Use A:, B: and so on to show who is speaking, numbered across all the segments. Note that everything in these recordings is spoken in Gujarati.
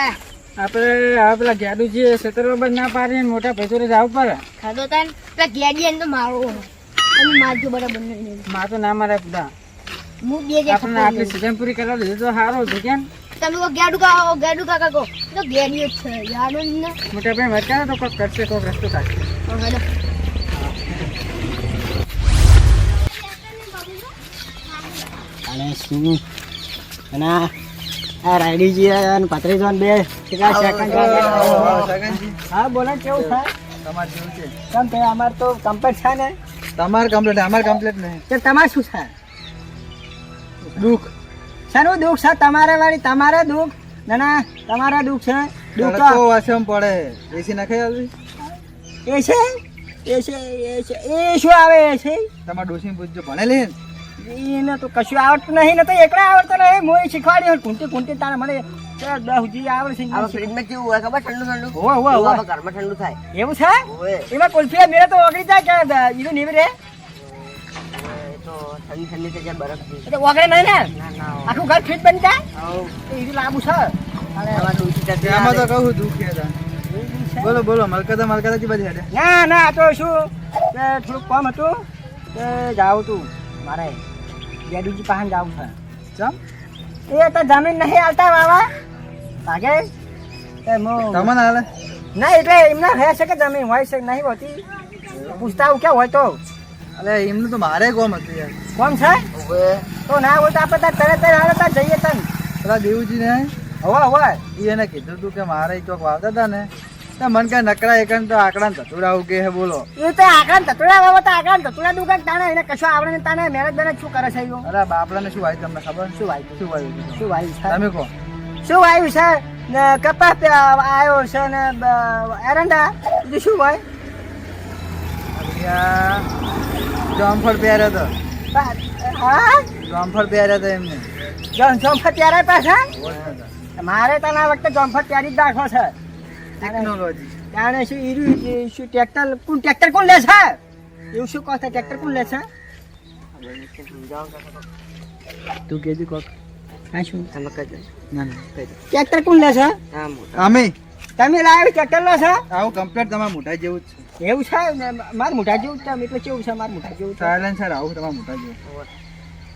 A: આપણે હવે પેલા છે સતરો પર ના પાડીને મોટા ભેસોરે જવું પડે.
B: ખાધો તાન? પેલા ગેડી એને તો મારો અને મારજો બરાબર નહીં
A: માં તો ના મારે બધા.
B: હું બે જે
A: આપણે આટલી સીઝન પૂરી કરવા દીધું તો સારો છે કેમ?
B: તમે કો ગેડુ કાકા ગેડુ કાકા? કહો તો ગેડી જ છે. યાર ને?
A: મોટા ભાઈ વચ્ચે તો કોક કરશે કોક રસ્તો કાઢશે.
B: હેલો.
C: અને શું? અને આ રાયડીજી અને પત્રીજોન બે. હા બોલો કેવું થાય?
A: તમારે જેવું છે.
C: કેમ કે અમાર તો કમ્પ્લીટ છે ને?
A: તમાર કમ્પ્લીટ અમાર કમ્પ્લીટ નહીં.
C: તે તમાર શું છે
A: દુઃખ.
C: શાનું દુઃખ છે? તમારે વાળી તમારે દુઃખ? ના ના તમારે દુઃખ છે. દુઃખ તો
A: વાસમ પડે. એસી નાખે આવી
C: એ છે? એ છે એ છે એ શું આવે એ છે?
A: તમારે ડોસી પૂછજો ભણેલી ને?
C: એને તો કશું આવડતું નહીં ને તો એકલા આવડતો નહીં. મોય શીખવાડ્યું કુંટી કુંટી તારે મને સુધી આવડે છે.
D: આ ફ્રીજમાં કેવું હોય ખબર? ઠંડુ ઠંડુ?
C: હો હોવે,
D: એવું ઘરમાં ઠંડુ થાય.
C: એવું છે? એમાં કુલ્ફી મેરે તો ઓગળી જાય કે ઈનું નીવ રે
D: તો ઠંડી ઠંડી થઈ જાય બરફ
C: એટલે ઓગળે નહીં ને?
D: ના ના
C: આખું ઘર ફિટ બની જાય? તો ઈનું લાંબુ છે.
A: આમાં તો કહું દુઃખ બોલો બોલો મલકતા મલકતા થી બધી
C: ના ના આ તો શું? કે થોડુંક કામ હતું. કે જાઉં તું. મારે ગેડુજી પાસે જવું છે.
A: ચમ?
C: એ તો જમીન નહીં આવતા એ મો
A: તમને હાલે?
C: ના એટલે એમને હે છે કે જમીન હોય છે કે નહીં હોતી? પૂછતા ક્યાં હોય તો?
A: અલે એમનું તો મારે કોમ હતું યાર.
C: કોમ છે. તો ના હોય તો આપણે તાર તરત જ હાલો તાર જઈએ તન.
A: પેલા દેવજી ને
C: હવા. હવા
A: એને કીધું તું કે મારે ચોક વાવતા હતા ને. મન કે નકરા એકન તો આકડા ધતુરા કે હે બોલો.
C: એ તો આકડા તતુડા વાવો તો આકડા તતુડા દુકાન તાણે એને કશું આવડે ને તાને મેરેજ બેનત શું કરે છે યો
A: અરે બાપડા ને શું વાય તમને ખબર?
C: શું વાય?
A: શું વાયું
C: શું વાય
A: તમે કહો.
C: શું વાવ્યું છે? ને કપાસ આવ્યો છે ને એરંડા? બીજું શું
A: વાય જામફળ પહેર્યો
C: તો. હા?
A: જામફળ પહેર્યો તો એમને.
C: જમ- જમફળ ત્યારે પાછા? મારે તો આ વખતે જમફળ ત્યારે જ રાખો છે.
A: ટેકનોલોજી
C: ત્યારે શું ઈરું શું ટ્રેક્ટર કોણ ટ્રેક્ટર કોણ લે છે? એવું શું કહો ટ્રેક્ટર કોણ લે છે? તું કેજી કોક. હા શું?
D: તમે.
A: ના ના. કહી દો.
C: ટ્રેક્ટર કોણ લે છે?
D: હા, મોટા.
A: અમે.
C: તમે લાવ્યો ટ્રેક્ટર લો છો?
A: આવું કમ્પ્લીટ તમારા મોટા જેવું જ છે.
C: એવું છે? માર મોઢા જેવું જ છે એટલે કેવું છે માર મોઢા જેવું છે.
A: સાયલેન્સર આવું તમારા મોટા જેવું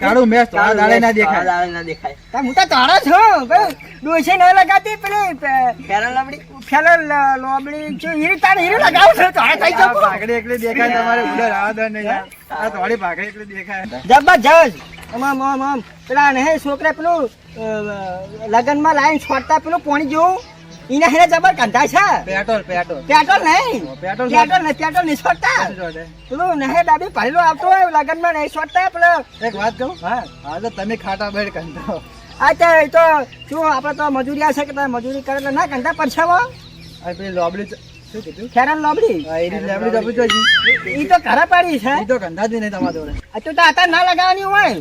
A: કાળું મેસ તો આ દાડે ના દેખાય.
D: દાડે ના દેખાય.
C: તા હું તો તાળો છો ડોસે ન લગાતી પેલી
D: ફેરા લબડી.
C: ફેરા લોબડી છે હીરી તાર હીરી લગાવ છો તાળે થઈ જાવ.
A: પાકડી એકલી દેખાય તમારે ઉડર આદર નહીં યાર. આ થોડી પાકડી એકલી દેખાય.
C: જબરજસ્ત. આમ અમામ આમ પેલા ને છોકરા પેલું લગનમાં લાઈન છોડતા પેલું પોણી જેવું. એને હેને જબર કંધા છે.
A: Petrol petrol.
C: પેટ્રોલ નહીં.
A: પેટ્રોલ
C: પેટ્રોલ નહીં પેટ્રોલ નહીં છોડતા. પેલું નહે ડાબી ભરેલો આવતો હોય લગનમાં નહીં છોડતા પેલો.
A: એક વાત કહું?
C: હા.
A: હા તો તમે ખાટા બેડ કંધો.
C: આ તો એ તો શું આપણે તો મજૂરી છે કે તમે મજૂરી કરે એટલે ના કંધા પરછાવો
A: પેલી લોબડી શું કીધું?
C: ખેરાન લોબડી?
A: એની લેબડી જોબડી જોજી
C: ઈ તો ઘરે પાડી છે.
A: ઈ તો કંધા જ નહીં તમારા જોડે.
C: આ તો તાતા ના લગાવવાની હોય.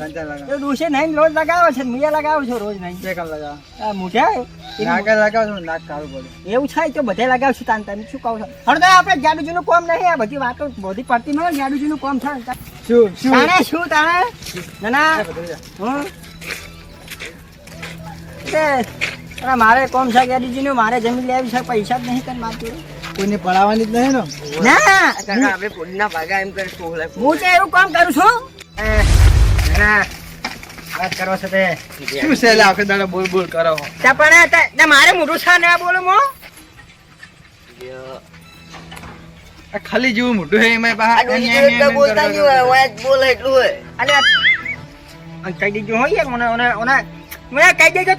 C: તો ડોસે નહીં રોજ લગાવો છે મુયા લગાવું છું રોજ નહીં.
A: બે કામ લગાવ.
C: મુઠ્યા.
A: નાક લગાવ નાક કાળું પડે.
C: એવું છે તો બધે લગાવશું તાન તમે શું કહો છો? હવે આપણે જાડુજીનું કોમ નહીં આ બધી વાતો બધી પડતી મળે જાડુજીનું કોમ થાય
A: શું શું?
C: તાણે શું તાણે? ના મારે કોમ છે મારે જમીન લેવી છે પૈસા જ નહીં તને મારતું
A: કોઈને પડાવવાની જ નહીં ને?
C: ના!
D: કાકા આપણે પોલીસના ભાગા એમ કરી
C: હું તો એવું કામ કરું છું. એ, ના. વાત કરો છો તે?
A: શું છે લે આખો દાડો બોલ બોલ કરો?
C: ત્યાં પણ તે- તે મારે મોઢું છે ને આ મો.
A: ખાલી જેવું મોટું હે એમાં
D: બોલતા નહીં હોય હોય બોલે એટલું હોય.
C: અલે કહી દેજો હો યાર મને મને મને મને કહી દેજો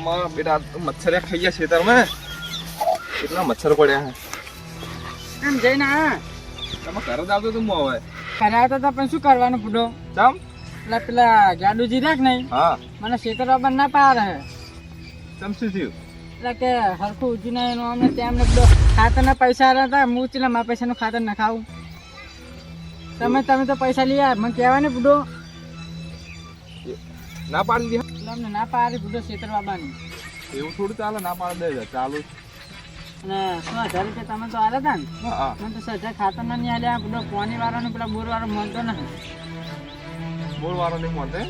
E: માં બેટા મચ્છર ખાઈ ગયા ખેતરમાં. કેટલા મચ્છર પડ્યા હે
A: એમ જઈને
E: તમે કરો દાવતો આવતો તું મો હવે
A: કરાવતા તો પણ શું કરવાનું પૂડો
E: ચમ?
A: પેલા પેલા ગાડુજી રાખ નહીં
E: હા.
A: મને શેતર બાબા ના પાડે. હે
E: તમ શું થયું?
A: એટલે કે હરખું ઉજી ના એનું અમને ત્યાં અમને બધો ખાતરના પૈસા હતા. હું ચેલા મારા પૈસાનું ખાતર ના ખાવું તમે તમે તો પૈસા લઈ આવ્યા મને કહેવાય ને બુડો.
E: ના પાડી દીધી?
A: એટલે અમને ના પાડે બુડો શેતર બાબાની
E: એવું થોડું ચાલે? ના પાડી દે ચાલુ
A: અને શું હજાર રૂપિયા તમે તો આવ્યા હતા ને? મને તો સજા ખાતર ના નહીં આલ્યા. પેલો પાણી વાળાનો પેલા બોર વાળો મળતો નથી
E: બોલ વાળો નહીં મોતે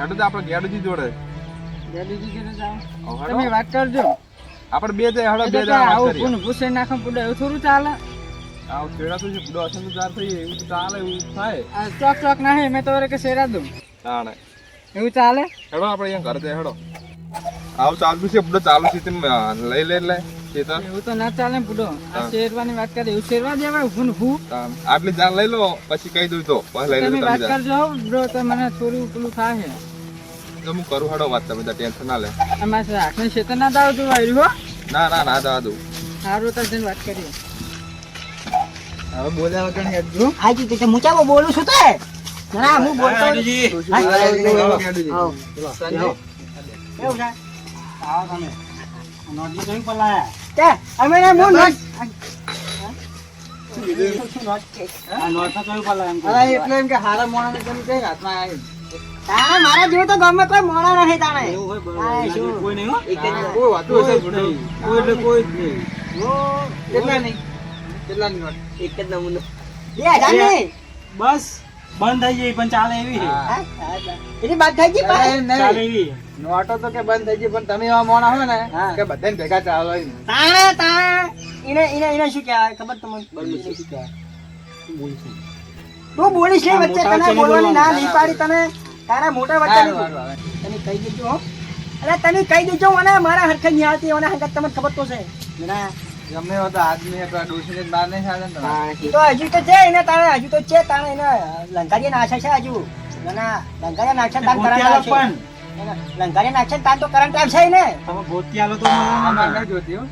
E: હેડો તો આપણે ગેડુજી જોડે.
A: ગાડુજી જોડે જાઓ. તમે વાત કરજો.
E: આપણે બે જાય હેડો બે જાય
A: આવું કોણ પૂછે નાખો પૂડો એવું થોડું ચાલે.
E: આવું છેડા તો છે બુડો અસંગ ચાર થઈ એવું તો ચાલે એવું થાય.
A: આ ચોક ચોક ના મેં તો કે શેરા દઉં.
E: તાણે
A: એવું ચાલે?
E: હેડો આપણે અહીંયા ઘર જાય હેડો. આવું ચાલતું છે બુડો ચાલુ છે તેમ લઈ લે લે.
A: એવું તો ના ચાલે ને આ શેરવાની વાત કરે એવું શેરવા દેવાય હું ને
E: આટલી જાન લઈ લો પછી કહી દઉં તો પછી લઈ
A: તમે વાત કરજો હો બ્રો તો મને થોડું પેલું થાય
E: તો હું કરું હેડો વાત તમે ટેન્શન ના લે
A: અમારે હાથને શેતર ના દાવ તું આવ્યું હો
E: ના ના ના જવા દઉં
A: સારું તો જઈને વાત કરીએ
F: હવે બોલ્યા વગર નહીં હજુ.
C: હાજી તો હું બોલું છું તે ના હું બોલતો
F: હા,
C: હા?
F: ગાડીજી.
C: હા.
F: સંજય.
C: કેવું છે
F: આવો તમે. નોટની કઈ પલાયા?
C: તે અમે ને હું નોટ
A: એટલે એમ કે હારા મોણા તમે કઈ હાથમાં આવી.
C: તાણે મારા જેવું તો ગમે કોઈ મોણા નથી તાણે.
F: એવું હોય બરોબર.
C: હા,
F: ગાડી
C: શું?
F: કોઈ નહીં હો?
A: કોઈ વાતું હશે
F: કોઈ એટલે કોઈ જ નહીં.
A: કેટલા નહીં? કેટલા ની વાત?
C: એક જ નમૂનો. બે હજારની
F: બસ બંધ થઈ જાય પણ ચાલે એવી?
C: એની વાત થઈ ગઈ ભાઈ
F: ચાલે એવી
A: નોટો તો કે બંધ થઈ ગઈ પણ તમે એવા મોણા હો ને કે બધાને ભેગા ચાલો
C: તાણે તાણે. એને એને એને શું કહેવાય? ખબર તમને? શું કહેવાય? તું બોલીશ નહીં વચ્ચે તને બોલવાની ના. નહીં પાડી તને. તારા મોટા વચ્ચે. તને કહી દેજો હો. અરે તને કહી દેજો મને મારા હરખે નહીં આવતી મને હંગત તમને ખબર તો છે. ના
A: ગમે તો આદમી ડોશીને જ બહાર નહીં ચાલે
C: તો. હજુ તો છે એને તારે હજુ તો છે તારે એને લંકારીએ નાશે છે હજુ. ના લંકારીએ નાખશે ને તાન કરંટ
F: પણ.
C: લંકારીએ નાખશે ને તાન તો કરંટ આવશે ને.
F: તમે ગોતિયાલો તો
A: અમારે
F: મને
A: નહીં જોતી હો.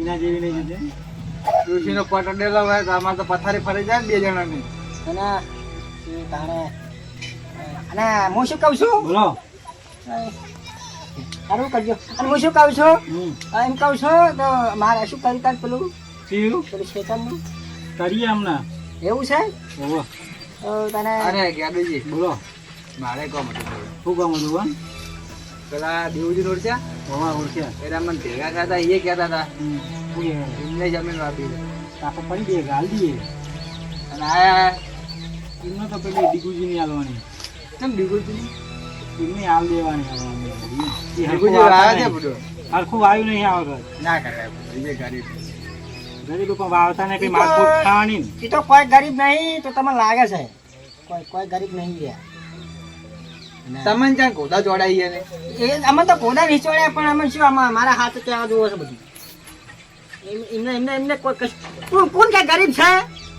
F: એના જેવી નહીં જોતી.
A: ઋષિનો પટ અડેલો હોય તો અમારે તો પથારી ફરી જાય ને બે જણાની.
C: અને તારે અને હું શું કહું છું?
F: બોલો.
C: સારું કરજો. અને હું શું કહું છું? એમ કહું છું તો મારે શું કરી તાર પેલું?
F: શિવ,
C: પેલું શેતરનું?
F: કરીએ હમણાં.
C: એવું છે?
F: ઓહો,
C: તો તને
A: અરે ગેડુજી,
F: બોલો.
A: મારે કહો હતું.
F: શું કામ હતું બોલ?
A: પેલા દેવજી ઓળખ્યા?
F: ઓવા ઓળખ્યા
A: એટલે મને ભેગા થયા હતા, એ કહેતા હતા? એમને જમીન આપી.
F: કાકો પડી દઈએ ગાલ દઈએ
A: અને આ
F: એમને તો પેલી ડીગુજી ની આલવાની
A: કેમ દીકુજી?
F: એમને હાલ દેવાની ડીગુજી
A: વાવે છે
F: નહીં.
A: બધો.
F: હરખું વાવ્યું નહીં આ વખત
A: ના કરાય, ગરીબ
F: ગરીબ પણ વાવતા નહીં મારકૂટ ખાવાની ને.
C: એ તો કોઈ ગરીબ નહીં તો તમને લાગે છે કોઈ કોઈ ગરીબ નહીં રહ્યા
A: તમને ક્યાં ગોદા જોડાઈ ને?
C: એ અમે તો પોતા વેચવાડ્યા પણ અમે શું આમાં મારા હાથ ત્યાં જોવો છે બધું. એમને એમને એમને કોઈ કોણ કોણ કે ગરીબ છે?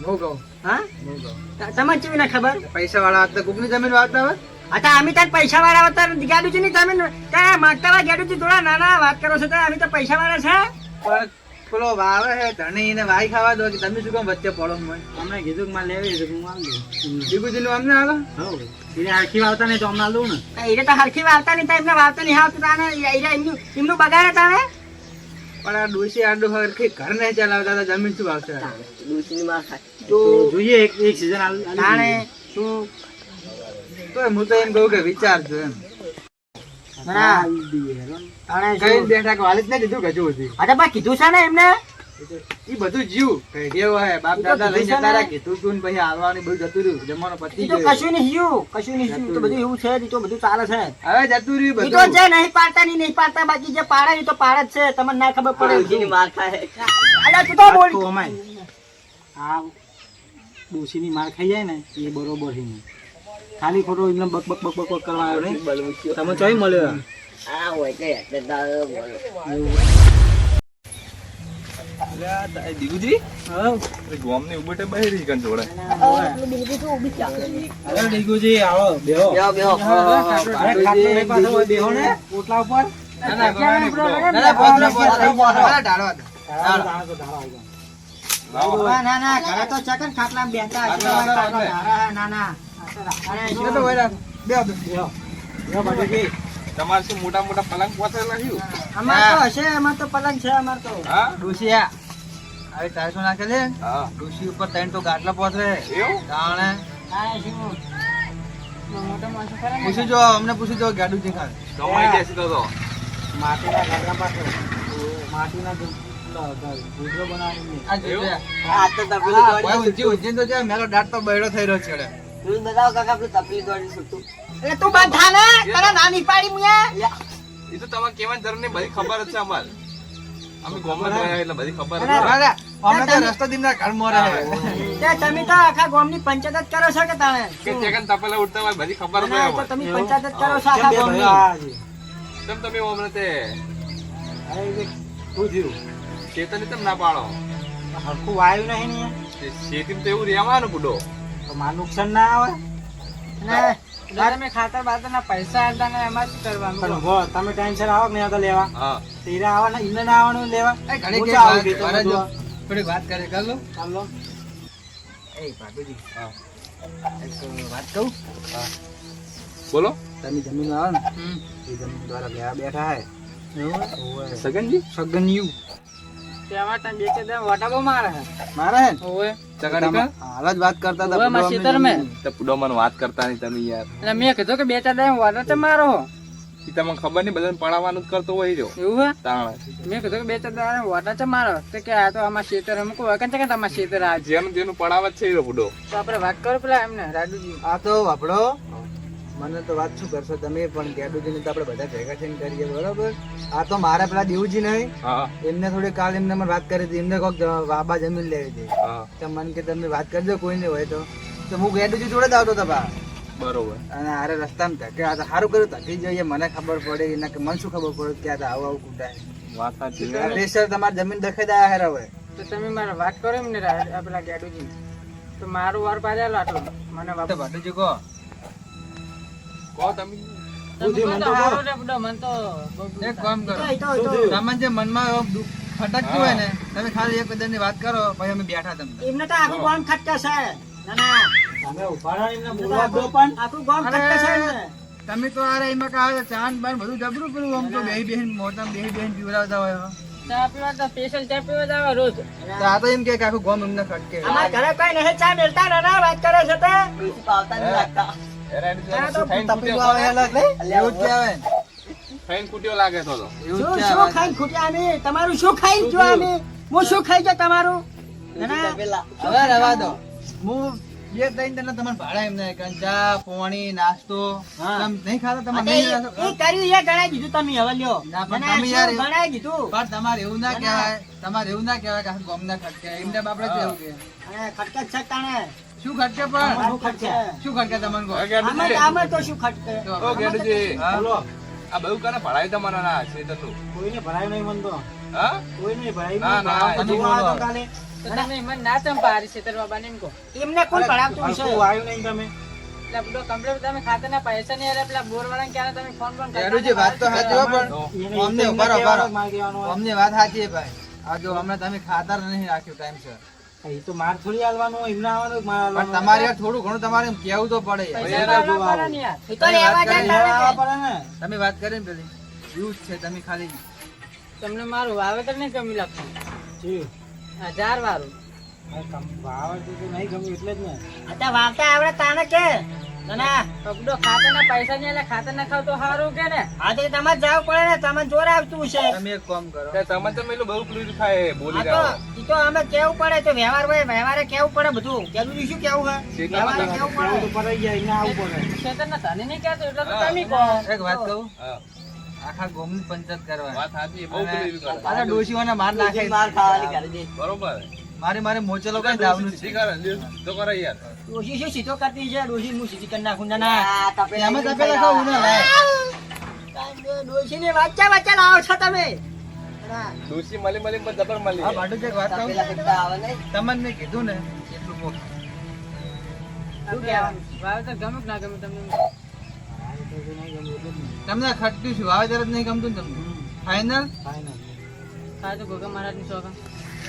A: હું કહું,
C: હા?
A: હું કહું.
C: ત- તમને કેવી ના ખબર?
A: પૈસા વાળા હતા કોકની જમીન વાત હોય?
C: અતા અમે તાર પૈસા વાળા હતા ગાડુજી ની તમે ત્યાં માગતા હોય ગાડુજી થોડા નાના વાત કરો છો તો અમે તો પૈસા વાળા છે
A: પેલો વાવે હે ધણી ને વાઈ ખાવા દો કે તમે શું કામ વચ્ચે પડો મને
F: અમને કીધું કે મારે લેવી છે હું આલ બીજું
A: દીકુજી અમને આલો
F: હઉ. એને આખી વાવતા નહીં તો અમને આલું ને.
C: એટલે તો હરખી વાવતા નહીં તો એમને વાવતા નહીં. આવતું તાને એટલે એમનું એમનું બગાડે તાને
A: પણ આ ડોસી આડું હરખી ઘર નહીં ચલાવતા તો જમીન શું વાવશે?
F: તો જોઈએ એક એક સીઝન
C: તાણે તું
A: તો હું તો એમ કહું કે વિચારજો એમ. બેઠા કે જ નહીં દીધું કજુ હતી
C: અરે બા કીધું છે ને એમને?
A: એ બધું જીવ. કઈ હે? બાપ દાદા લઈ જતા રહ્યા કીધું તું પછી હાલવાની બધું જતું રહ્યું. જમવાનો
C: ઈ તો કશું નહીં થયું. કશું નહીં થયું. તો બધું એવું છે તો બધું ચાલે છે.
A: હવે જતું રહ્યું
C: ઈ તો જે નહીં પાડતા ની નહીં પાડતા. બાકી જે પાડે તો પાડે જ છે. તમને ના ખબર પડે. અલ્યા તું તો બોલ.
F: તો અમાય આ ડોશીની માર ખાઈ જાય ને એ બરોબર છે નહીં. ખાલી ખોટો એમને બક બક બક બક બક કરવા આવ્યો નહીં. તમે ચોઈ મળ્યો
E: દીકુજી
F: હઉ.
E: ગોમની ઉબટે બહાર રહી કન જોડે.
F: અરે ડીગુજી આવો બેહો. અરે ખાટલો પાછો હોય, બેહો ને. ઓટલા ઉપર.
A: ના ના ગમે. ના
F: જાઓ.
E: લાવો
C: ના ના ના ઘરે તો ચકન ખાટલા બેઠા ના.
E: તમારે શું મોટા મોટા પલંગ
C: અમાર તો હશે અમાર તો પલંગ છે અમાર તો.
E: હા?
A: નાખે છે
E: હા.
A: ઉપર ત્રણ તો ગાટલા પોતરે.
E: એવું?
C: હા શું?
A: પૂછી જો અમને પૂછી જો ગાડું છે ખાલી
E: કમાઈ જશે તો
F: માટીના ગાદલા પાસે માટીના ગુજરો બનાવીને.
A: આ જો? છે.
C: તો
A: ઊંચી ઊંચી તો છે મેલો દાંત તો બૈડો થઈ રહ્યો છે.
C: તું બતાવ કાકા આપણું તપેલું દોડી શકતું એટલે તું બંધ ને તને નાની પાડી મુએ.
E: એ તો તમારે કેવાની જરૂર નહીં બધી ખબર જ છે અમારે. અમે ગોમાં રહ્યા એટલે બધી ખબર છે.
A: અરે, તો રસ્તો દીમના ઘરમાં રહે. તમે તો આખા ગામની પંચાયત કરો છો કે તાણે?
E: કે ચેકન તપેલા ઉડતા હોય બધી ખબર
A: અને તો તમે પંચાયત કરો છો આખા ગામની.
E: કેમ તમે અમને તે
C: શું થયું
E: ચેતન તેમ ના પાડો?
C: હરખું વાયુ નહીં ને
E: તે તો એવું રહેવાનું બુડો.
C: તો માર નુકસાન ના આવે?
G: એટલે તમે ખાતર બાતરના પૈસા આલતા ને એમાં જ કરવાનું.
C: પણ હો તમે ટેન્શન આવો કે તો લેવા.
E: હા.
C: તીરા આવવાના એમને ના આવવાનું લેવા.
A: એ
C: હું
A: વાત- જો
C: જોવા.
A: વાત કરે કર લો
C: ચાલો.
A: એ ભાભીજી.
E: હા.
A: એક વાત કહું?
E: બોલો.
A: તમે જમીન આવો ને. એ જમીન દ્વારા લેવા બેઠા હે.
E: સગનજી?
A: સગન્યું.
G: તેમાં તમે બે ચાર વાટા બહુ મારે
A: મારે હે હાલ જ વાત કરતા હતા
G: ઓવે, મારા
A: પૂડો.
E: તો મને વાત કરતા નહીં તમે યાર.
G: એટલે મેં કીધું કે બે ચાર દામ વાટા તો મારો
E: એ તમને ખબર નહીં બધાને પડાવવાનું જ કરતો હોય રહ્યો.
G: એવું હે?
E: તાણ.
G: મેં કીધું કે બે ચાર દાડા વાટા તો મારો તો કે આ તો આમાં શેતર અમુક છે કે તમારા શેતર આ
E: જેનું જેનું પડાવ જ છે એ
G: તો આપણે વાત કરો પેલા એમને રાજુજી.
A: આ તો વાપડો મને તો વાત શું કરશો તમે પણ ગેડુજીને તો આપણે બધા ભેગા થઈને કરીએ બરોબર? આ તો મારા પેલા દેવજી નહીં. એમને થોડી કાલ એમને મને વાત કરી હતી. એમને કોઈક બાબા જમીન લેવી હતી. તો મને કે તમે વાત કરજો કોઈને હોય તો. તો હું ગેડુજી જોડે જ આવતો હતો બા.
E: બરોબર.
A: અને આરે રસ્તામાં ધકે આ તો સારું કર્યું ધકી જઈએ મને ખબર પડે એના કે મને શું ખબર પડે કે આ તો આવું આવું કૂટાય.
E: વાત સાચી છે.
A: પ્રેશર તમારી જમીન દખાઈ દયા હેરા હોય
G: તો તમે મારે વાત કરો એમને પેલા ગેડુજી તો મારું વાર પાડેલો લાટો. મને વાત
A: ભાટુજી કહો.
E: કહો તમે.
G: તમે
A: એક કામ કરો. તમને જે મનમાં ખટકતું હોય ને તમે ખાલી એક બધાની વાત કરો પછી અમે બેઠા તમને.
C: એમને તો આખું ગામ ખટકે છે ના ના. તમે ઊભા રહો એમને બોલવા દો પણ. આખું ગામ ખટકે છે એમને.
A: તમે તો આરે એમાં કહો છો? ચાંદ બાન બધું જબરું પેલું આમ તો બે બેન મોટા બે બેન પીવડાવતા હોય
G: ચા પીવા તો સ્પેશિયલ ચા પીવા રોજ.
A: આ તો એમ કે કે આખું ગોમ એમને ખટકે.
C: અમારા ઘરે કોઈ નહીં ચા મેલતા ના ના વાત કરે છે તે
E: હેરાન
C: હા, તો
E: ખાઈને
A: તપેલું
E: ખૂટ્યો
A: આવે અલગ નહીં? એવું જ કહેવાય ને.
E: ખાઈને ખૂટ્યો લાગે તો તો.
A: એવું
C: શું
A: જ
C: શું
A: કહેવાય.
C: ખાઈને ખૂટ્યા અમે તમારું શું ખાઈને જો અમે હું શું ખાઈ ગયો તમારું? ના, ના.
A: હવે રહેવા દો. હું બે ત્રણ જણા તમને ભાડા એમ કે ચા પાણી નાસ્તો નહીં ખાતા તમે
C: એ કર્યું દીધું તમે હવે લ્યો.
A: ના, પણ તમે યાર
C: શું દીધું?
A: પણ તમારે એવું ના કહેવાય તમારે એવું ના કહેવાય કે ગામ ના ખટકે. એમને તો કે
C: અને ખટકે છે તાણે.
A: શું
C: ખર્ચે
A: પણ?
C: શું ખર્ચે?
A: શું ખટકે તમને કહો?
E: હવે ગેડુજી,
C: આમાં આમાં તો શું ખટકે
E: ઓ ગેડુજી,
A: હા?
E: આ બહુ કાને ભરાય તમારા ના ચેતનનું?
C: કોઈને ભરાય નહીં મન તો.
E: હા?
C: કોઈ નહીં ભરાય
E: ના, ના,
C: તમે
A: હજી
C: જોવા તો કાલે.
G: તમે મન ના ચંપારી શેતર બાબાને એમ કો
C: એમને કોણ ભણાવતું છે
G: એટલે બધો કમ્પ્લેટ તમે ખાતાના પૈસા નહીં પેલા બોર વાળા ક્યારે તમે ફોન ફોન
A: કરો વાત તો સાચી પણ અમને ઊભા રહો, અમને વાત સાચી ભાઈ. આ જો હમણાં તમે ખાતર નહીં રાખ્યું ટાઈમ સર
C: એ તો માર થોડી હાલવાનું એમને આવવાનું માર
A: પણ તમારે યાર થોડું ઘણું તમારે એમ તો પડે યાર.
G: પૈસા તો આલવા પડે ને યાર.
C: એ તો લેવા જાય તાણે કે. પડે ને
A: તમે વાત કરી ને પેલી એવું છે તમે ખાલી
G: તમને મારું વાવેતર નહીં ગમી લાગતું. હજાર વાળું
C: આ તો નહીં ગમ્યું એટલે જ ને વાવતા આવડે તાણે કે ના ના
G: તો પૈસા નહીં ખાતર ના ખાવ તો સારું કે ને?
C: આ તો તમારે જવું પડે ને તમે જોર આવતું છે
A: તમે એક કામ કરો.
E: તમે તો પેલું બહુ પેલું થાય બોલી
C: આ તો
E: જાઓ.
C: ઈ તો અમે કેવું પડે તો વ્યવહાર હોય વ્યવહારે કેવું પડે બધું? જરૂરી શું કેવું હે વ્યવહારે કેવું પડે?
G: શેતરના તને નહીં કહેતો એટલે તો તમે કહો.
A: એક વાત કહું?
E: હા,
A: આખા ગોમ પંચાયત કરવા.
E: વાત સાચી બહુ પેલું કરે.
A: આ ડોશીઓને માર નાખે.
E: બરોબર.
A: મારે મારે મોચે કઈ દાવનું
E: તો કરે યાર.
C: ડોશી શું સીધો કરતી છે? ડોશી હું સીધી કરી નાખું ના ના.
A: એમાં તપેલા ખાવું ને લાય.
C: ડોશી ને વાચ્યા વાચ્યા લાવો છો તમે. ના.
E: ડોશી મળી મળી પણ જબર મળી
A: હા ભાડું એક વાત કહું? તમને મેં કીધું ને એટલું મોક
C: શું કહેવાનું?
G: વાવેતર ગમે કે ના ગમે તમને?
A: તમને ખટ્યું છું વાવેતર જ નહીં ગમતું તમને? ફાઈનલ
G: ખાય તો ગોગા મહારાજની શોખન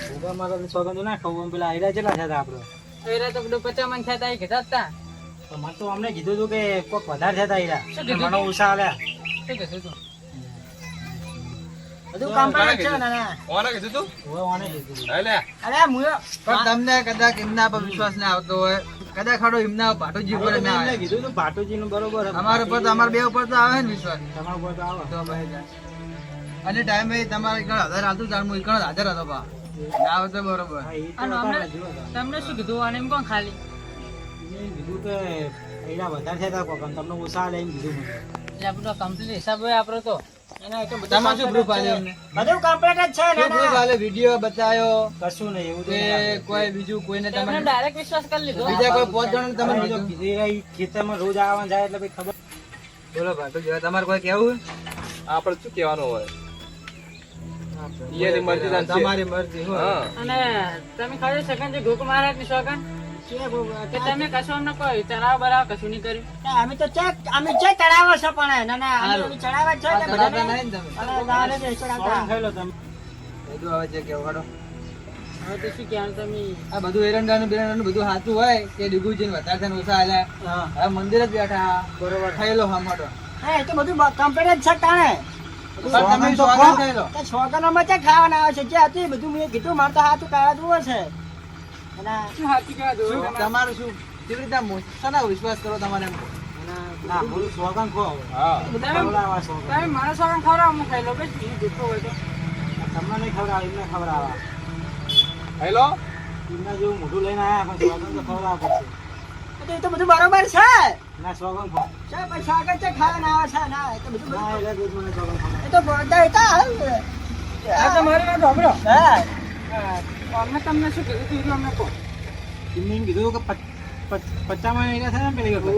C: ભૂગા મારા ને સોગંદ ના ખાવું આમ પેલા આયરા કેટલા થયા
G: તો બધું પચાસ મણ થયા એ કીધા જ તો.
C: મને તો અમને કીધું હતું કે કોક વધારે થયા આયરા. મને ઓછા આલ્યા.
G: શું કીધું તું?
C: બધું complete છે ના ના
E: કીધું તું?
C: હવે ઓને કીધું
E: હે
C: અરે મુયો
A: પણ તમને કદાચ એમના પર વિશ્વાસ ના આવતો હોય કદાચ ખાડો એમના ભાટુજી ઉપર ના આવે
C: કીધું તું ભાટુજી નું બરોબર
A: અમારા ઉપર તો અમારા બે ઉપર તો આવે ને વિશ્વાસ.
C: તમારા ઉપર તો આવે.
A: તો ભાઈ અને ટાઈમે તમારે એકણ હાજર હાલતું તાર હું એકણ હાજર હતો બા. ના તો બરોબર.
G: તમને શું કીધું? અને એમ કોણ ખાલી?
C: કીધું કે આયરા વધારે થયા તમને ઓછા આલ્યા કીધું
G: એટલે બધો કમ્પ્લીટ હિસાબ હોય આપણો તો.
A: તમારે કોઈ બીજું
B: તમને વિશ્વાસ કરી લીધો?
A: બીજા કોઈ પાંચ જણ તમે
F: તમે જો કીધી? રહી, ખેતરમાં રોજ આવવા જાય એટલે ખબર
A: બોલો ભાઈ તમારે કોઈ કેવું
E: આપણે શું કેવાનું હોય? ઈયાની મરજી છે.
A: તમારી મરજી હોય.
E: હા.
G: અને તમે ખાલી સેકન્ડ જે ગોકુ મહારાજની શોખન કે તમે કશું અમને કોઈ ચલાવ બરાવ કશું નહીં કર્યું.
C: અમે તો ચેક અમે ચેક ચડાવો છે પણ ના ના અમે ચડાવવા જ છે
A: ચડાવતા નહીં તમે.
C: ચડાવતા.
F: તમે.
A: બધું હવે છે કેવું
G: હવે તો શું કહેવાનું તમે?
A: આ બધું એરંડાનું બેરંડાનું બધું સાચું હોય કે ડીગુજીને વધારે થઈને ઓછા આલ્યા મંદિર જ બેઠા. બરોબર. થયેલો
C: હા, એ તો બધું કમ્પ્લીટ જ છે તાણે.
F: તો
C: છોકરાઓમાં ચેક ખાવાના આવે છે? જે હતું? બધું મેં કીધું મારે તો હાથું કાઢવા છે.
A: તમારું શું? કેવી રીતે આમ વિશ્વાસ કરો તમારે
G: મારા ખવડાવો હું ખાઈ લો ભાઈ હોય તો.
F: તમને નહીં ખવડાવે એમને ખવડાવવા
E: હેલો?
F: એમને જેવું મોઢું લઈને આયા પણ સોગંદ તો ખવડાવવા પડશે.
C: તો એ તો બધું બરોબર છે.
F: ના સોગંદ ખો
C: છે પૈસા આગળ ચેક ખાવાના આવે છે ના એ તો બધું
F: ના એટલે દૂધ મને સોગંદ ખવડાવે.
C: એ તો બધા એ
G: આ તો મારી વાત સાંભળો.
C: હા.
G: અમને તમને શું કીધું? તું અમને કહો
F: એમને એમ કીધું કે પચ- પચ- પચામાં હીરા થયા ને પેલી વખત.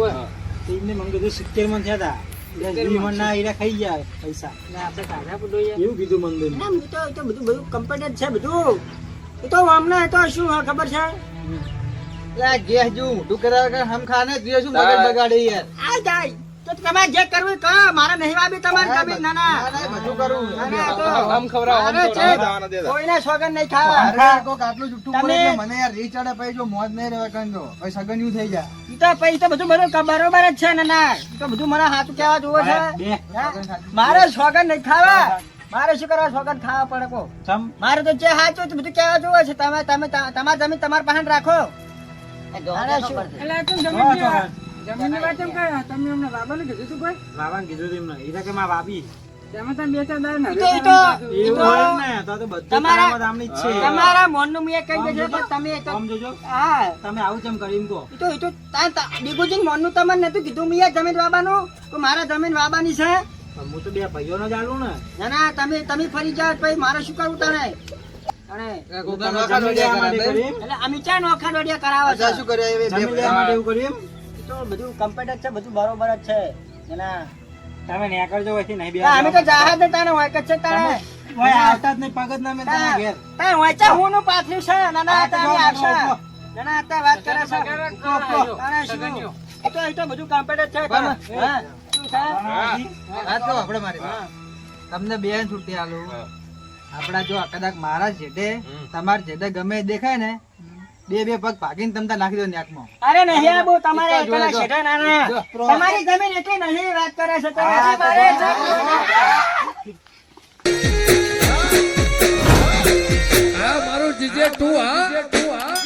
F: એમને મને કીધું સિત્તેરમાં થયા હતા એવું કીધું મંદિર
C: ના, તો એ બધું બધું કમ્પ્લીટ છે બધું. એ તો એ તો શું ખબર છે?
A: આ ગેસ મોટું કરાવે કે હમ ખાને તું શું મગજ બગાડે યાર.
C: આ જાય. તો તમે જે કરવું કરો. મારે નહીં વાબી તમારે જમીન ના ના
A: બધું કરવું
E: હમ
C: છે.
E: દાવાના દેતા.
C: કોઈને સોગન નહીં ખાવા
A: કોક આટલું જુઠ્ઠું એટલે મને યાર રી ચડે પછી જો મોજ નહીં રહેવા કંજો પછી સગન યુ થઈ જાય.
C: તો પછી તો બધું બધું બરોબર જ છે ને ના. તો બધું મને હાથું કેવા જોવે છે. મારે સોગન નહીં ખાવા. મારે શું કરવા સોગન ખાવા પડે કો મારે તો જે હાચું બધું કેવા જોવે છે. તમે તમે તમારે તમે તમારા તમારી પાસે રાખો.
G: જમીન વાત કેમ તમે અમને બાબાને કીધું તું કોઈ?
F: બાબાને કીધું એમને. હીરા કે માં ભાભી.
G: તેમાં તમે બે ચાર દાડા
C: ઈ તો ઈ તો ઈ
F: એવું
C: તો
F: હોય જ ને તો તો બધું
C: તમારા-
F: કરામત આમની જ છે.
C: તમારા મોનનું મેં દેજો તમે તો
F: આમ જોજો.
C: હા.
F: તમે આવું ચમ કરી એમ કહો.
C: ઈ તો ઈ તો તા- તા- દીકુજીને તમને નતું કીધું. મેં જમીન વાબાનું તો મારા જમીન વાબાની છે.
F: પણ હું તો બે ભાઈઓનો જ આલું ને.
C: ના ના તમે તમે ફરી જાઓ પછી મારે શું કરવું તને
A: તમને બે છૂટી આલું. આપડા જો કદાચ મારા
E: જેડે
A: તમારા જેડે ગમે દેખાય ને બે બે પગ ભાગીને તમને નાખી દો નેકમાં
C: અરે નહીં આ તમારે એકલા છેડા
A: નાના.
C: તમારી જમીન એટલી નહીં વાત કરે છે તમારે મારે હા. મારું જીજે તું હા? તું હા?